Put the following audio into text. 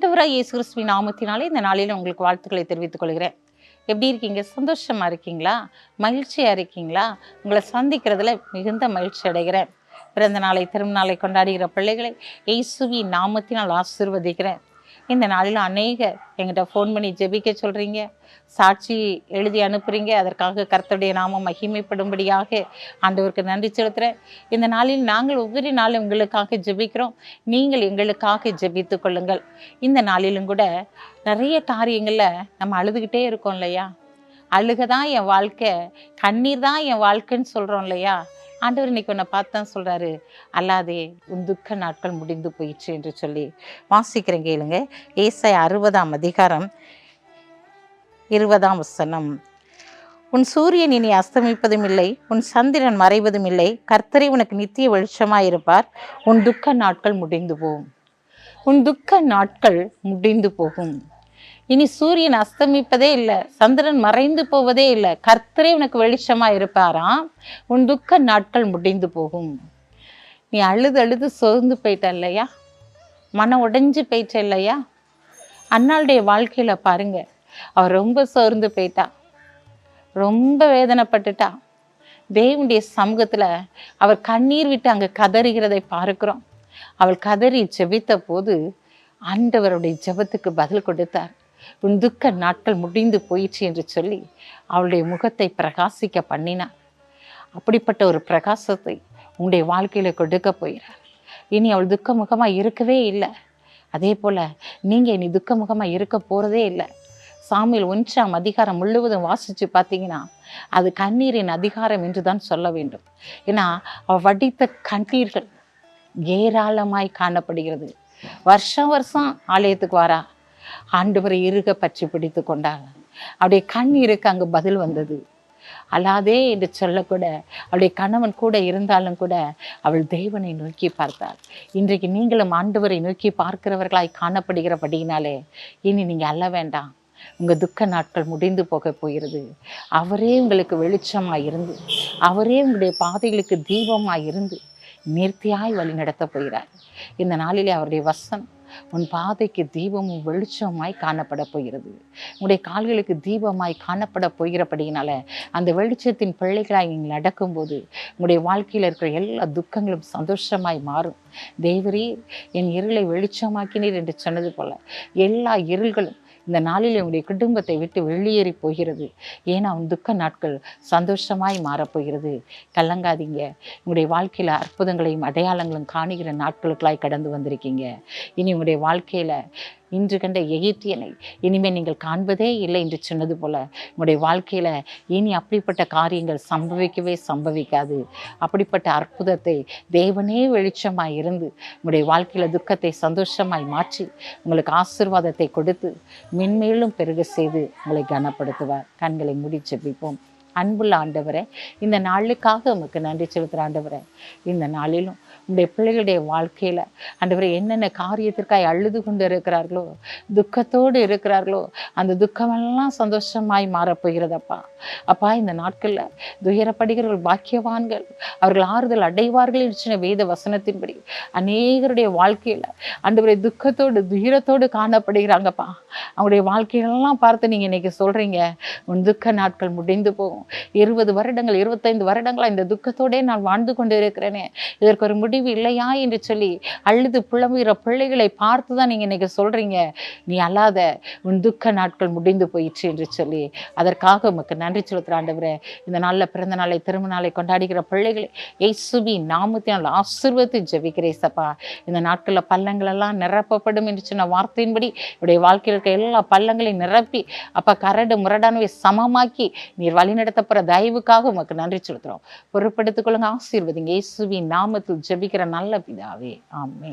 இயேசு கிறிஸ்துவின் நாமத்தினாலே இந்த நாளில் உங்களுக்கு வாழ்த்துக்களை தெரிவித்துக் கொள்கிறேன். எப்படி இருக்கீங்க? சந்தோஷமா இருக்கீங்களா? மகிழ்ச்சியா இருக்கீங்களா? உங்களை சந்திக்கிறதுல மிகுந்த மகிழ்ச்சி அடைகிறேன். பிறந்த நாளை திருநாளை கொண்டாடுகிற பிள்ளைகளை இயேசுவி நாமத்தினால் ஆசீர்வதிக்கிறேன். இந்த நாளில் அநேக எங்கிட்ட ஃபோன் பண்ணி ஜெபிக்க சொல்கிறீங்க சாட்சி எழுதி அனுப்புகிறீங்க அதற்காக கர்த்தருடைய நாமம் மகிமைப்படும்படியாக ஆண்டவருக்கு நன்றி செலுத்துகிறேன் இந்த நாளில் நாங்கள் ஒவ்வொரு நாளும் உங்களுக்காக ஜெபிக்கிறோம். நீங்கள் எங்களுக்காக ஜெபித்து கொள்ளுங்கள். இந்த நாளிலும் கூட நிறைய காரியங்களில் நம்ம அழுதுகிட்டே இருக்கோம் இல்லையா? அழுக தான் என் வாழ்க்கை கண்ணீர் தான் என் வாழ்க்கைன்னு சொல்கிறோம் இல்லையா? ஆண்டவர் இன்னைக்கு உன்னை பார்த்தான் சொல்கிறாரு அல்லாதே உன் துக்க நாட்கள் முடிந்து போயிடுச்சு என்று சொல்லி வாசிக்கிறேன் கேளுங்க. ஏசாய் அறுபதாம் அதிகாரம் இருபதாம் வசனம். உன் சூரியன் இனி அஸ்தமிப்பதும் இல்லை உன் சந்திரன் மறைவதும் இல்லை கர்த்தரை உனக்கு நித்திய வெளிச்சமாயிருப்பார் உன் துக்க நாட்கள் முடிந்து போகும். உன் துக்க நாட்கள் முடிந்து போகும். இனி சூரியன் அஸ்தமிப்பதே இல்லை சந்திரன் மறைந்து போவதே இல்லை கர்த்தரே உனக்கு வெளிச்சமாக இருப்பாராம் உன் துக்க நாட்கள் முடிந்து போகும். நீ அழுது அழுது சோர்ந்து போயிட்ட இல்லையா? மனம் உடைஞ்சு போயிட்ட இல்லையா? அண்ணாளுடைய வாழ்க்கையில் பாருங்க அவர் ரொம்ப சோர்ந்து போயிட்டா ரொம்ப வேதனைப்பட்டுட்டா. தேவனுடைய சமூகத்தில் அவர் கண்ணீர் விட்டு அங்கே கதறுகிறதை பார்க்கிறோம். அவள் கதறி ஜெபித்த போது ஆண்டவருடைய ஜெபத்துக்கு பதில் கொடுத்தார். உன் துக்க நாட்கள் முடிந்து போயிற்று என்று சொல்லி அவளுடைய முகத்தை பிரகாசிக்க பண்ணினார் அப்படிப்பட்ட ஒரு பிரகாசத்தை உங்களுடைய வாழ்க்கையில கொடுக்க போகிறார். இனி அவள் துக்க முகமா இருக்கவே இல்லை. அதே போல நீங்கள் இனி துக்க முகமா இருக்க போறதே இல்லை. சாமியில் ஒன்றாம் அதிகாரம் முழுவதும் வாசிச்சு பார்த்தீங்கன்னா அது கண்ணீரின் அதிகாரம் என்று தான் சொல்ல வேண்டும். ஏன்னா அவள் வடித்த கண்ணீர்கள் ஏராளமாய் காணப்படுகிறது. வருஷம் வருஷம் ஆலயத்துக்கு வரா. ஆண்டவரை இருக பற்றி பிடித்து கொண்டாங்க அவருடைய கண்ணீருக்கு அங்கு பதில் வந்தது. அல்லாதே என்று சொல்லக்கூட அவளுடைய கணவன் கூட இருந்தாலும் கூட அவள் தேவனை நோக்கி பார்த்தாள். இன்றைக்கு நீங்களும் ஆண்டவரை நோக்கி பார்க்கிறவர்களாய் காணப்படுகிறபடியினாலே இனி நீங்கள் அல்ல வேண்டாம். உங்கள் துக்க நாட்கள் முடிந்து போக போகிறது. அவரே உங்களுக்கு வெளிச்சமாக இருந்து அவரே உங்களுடைய பாதைகளுக்கு தீபமாக இருந்து நேர்த்தியாய் வழி நடத்த போகிறார். இந்த நாளிலே அவருடைய வசனம் உன் பாதைக்கு தீபமும் வெளிச்சமாய் காணப்பட போகிறது. உன்னுடைய கால்களுக்கு தீபமாய் காணப்பட போகிறபடியினால அந்த வெளிச்சத்தின் பிள்ளைகளாய் நீங்கள் நடக்கும்போது உங்களுடைய வாழ்க்கையில் இருக்கிற எல்லா துக்கங்களும் சந்தோஷமாய் மாறும். தேவரே என் இருளை வெளிச்சமாக்கினீர் என்று சொன்னது போல எல்லா இருள்களும் இந்த நாளில் உங்களுடைய குடும்பத்தை விட்டு வெளியேறி போகிறது. ஏன்னா அவன் துக்க நாட்கள் சந்தோஷமாய் மாறப்போகிறது. கலங்காதீங்க. உங்களுடைய வாழ்க்கையில் அற்புதங்களையும் அடையாளங்களும் காணுகிற நாட்களுக்களாய் கடந்து வந்திருக்கீங்க. இனி உங்களுடைய வாழ்க்கையில் இன்று கண்ட எகிப்தியனை இனிமேல் நீங்கள் காண்பதே இல்லை என்று சொன்னது போல உங்களுடைய வாழ்க்கையில் இனி அப்படிப்பட்ட காரியங்கள் சம்பவிக்கவே சம்பவிக்காது. அப்படிப்பட்ட அற்புதத்தை தேவனே வெளிச்சமாய் இருந்து உங்களுடைய வாழ்க்கையில் துக்கத்தை சந்தோஷமாய் மாற்றி உங்களுக்கு ஆசீர்வாதத்தை கொடுத்து மென்மேலும் பெருக செய்து உங்களை கனப்படுத்துவார். கண்களை மூடி வைப்போம் அன்புள்ள ஆண்டவரே இந்த நாளுக்காக உமக்கு நன்றி செலுத்துகிற ஆண்டவரே இந்த நாளிலும் உங்களுடைய பிள்ளைகளுடைய வாழ்க்கையில் ஆண்டவரே என்னென்ன காரியத்திற்காய் அழுது கொண்டு இருக்கிறார்களோ துக்கத்தோடு இருக்கிறார்களோ அந்த துக்கமெல்லாம் சந்தோஷமாய் மாறப்போகிறதப்பா. அப்பா இந்த நாட்களில் துயரப்படுகிறவர்கள் பாக்கியவான்கள் அவர்கள் ஆறுதல் அடைவார்கள் என்று சொன்ன வேத வசனத்தின்படி அநேகருடைய வாழ்க்கையில் ஆண்டவரை துக்கத்தோடு துயரத்தோடு காணப்படுகிறாங்கப்பா. அவங்களுடைய வாழ்க்கையெல்லாம் பார்த்து நீங்கள் இன்னைக்கு சொல்கிறீங்க உன் துக்க நாட்கள் முடிந்து போகும். இருபது வருடங்கள் இருபத்தைந்து வருடங்களாக இந்த துக்கத்தோடே நான் வாழ்ந்து கொண்டு இருக்கிறேனே இதற்கு ஒரு முடிவு இல்லையா என்று சொல்லி அழுது புலம்புகிற பிள்ளைகளை பார்த்து தான் நீங்கள் இன்னைக்கு சொல்கிறீங்க நீ அல்லாத உன் துக்க நாட்கள் முடிந்து போயிற்று என்று சொல்லி. அதற்காக உமக்கு நன்றி செலுத்துகிற ஆண்டவரே. இந்த நாளில் பிறந்த நாளை திரும்ப நாளை கொண்டாடுகிற பிள்ளைகளை இயேசுவி நாமத்தினால் ஆசீர்வதித்து ஜபிக்கிறேன் சப்பா இந்த நாட்களில் பள்ளங்களெல்லாம் நிரப்பப்படும் என்று சொன்ன வார்த்தையின்படி இவருடைய வாழ்க்கையில் இருக்க எல்லா பள்ளங்களையும் நிரப்பி அப்போ கரடு முரடானவை சமமாக்கி நீர் வழிநடத்தப்படுற தயவுக்காக உமக்கு நன்றி செலுத்துகிறோம் பொருட்படுத்திக் கொள்ளுங்க ஆசீர்வதிங்க. இயேசுவின் நாமத்தில் ஜெபிக்கிற நல்ல பிதாவே. ஆமே